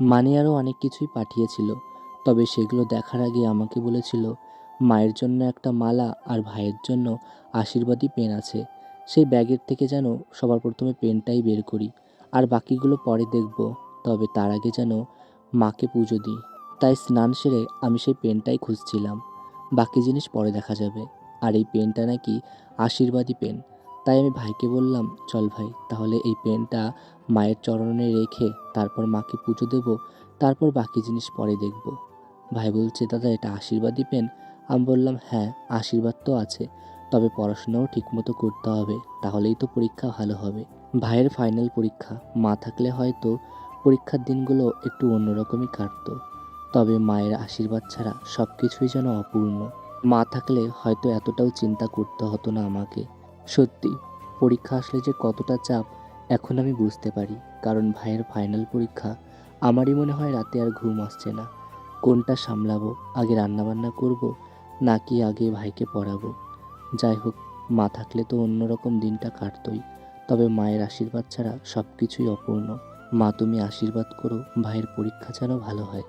মানি আরও অনেক কিছুই পাঠিয়েছিল, তবে সেগুলো দেখার আগে আমাকে বলেছিল, মায়ের জন্য একটা মালা আর ভাইয়ের জন্য আশীর্বাদী পেন আছে। সেই ব্যাগের থেকে যেন সবার প্রথমে পেনটাই বের করি, আর বাকিগুলো পরে দেখব, তবে তার আগে যেন মাকে পুজো দিই। তাই স্নান সেরে আমি সেই পেনটাই খুঁজছিলাম। বাকি জিনিস পরে দেখা যাবে, আর এই পেনটা নাকি আশীর্বাদী পেন। তাই আমি ভাইকে বললাম, চল ভাই, তাহলে এই পেনটা মায়ের চরণে রেখে তারপর মাকে পুজো দেব, তারপর বাকি জিনিস পরে দেখব। ভাই বলছে, দাদা, এটা আশীর্বাদী পেন? আমি বললাম হ্যাঁ আশীর্বাদ তো আছে, তবে পড়াশোনাও ঠিকমতো করতে হবে, তাহলেই তো পরীক্ষা ভালো হবে। ভাইয়ের ফাইনাল পরীক্ষা, মা থাকলে হয়তো পরীক্ষার দিনগুলো একটু অন্যরকমই কাটতো, তবে মায়ের আশীর্বাদ ছাড়া সব কিছুই যেন অপূর্ণ। মা থাকলে হয়তো এতটাও চিন্তা করতে হতো না আমাকে সত্যি, পরীক্ষা আসলে যে কতটা চাপ, এখন আমি বুঝতে পারি। কারণ ভাইয়ের ফাইনাল পরীক্ষা, আমারই মনে হয় রাতে আর ঘুম আসছে না। কোনটা সামলাবো, আগে রান্নাবান্না করব, নাকি আগে ভাইকে পড়াবো? যাই হোক, মা থাকলে তো অন্যরকম দিনটা কাটতই। তবে মায়ের আশীর্বাদ ছাড়া সব কিছুই অপূর্ণ। মা তুমি আশীর্বাদ করো, ভাইয়ের পরীক্ষা যেন ভালো হয়।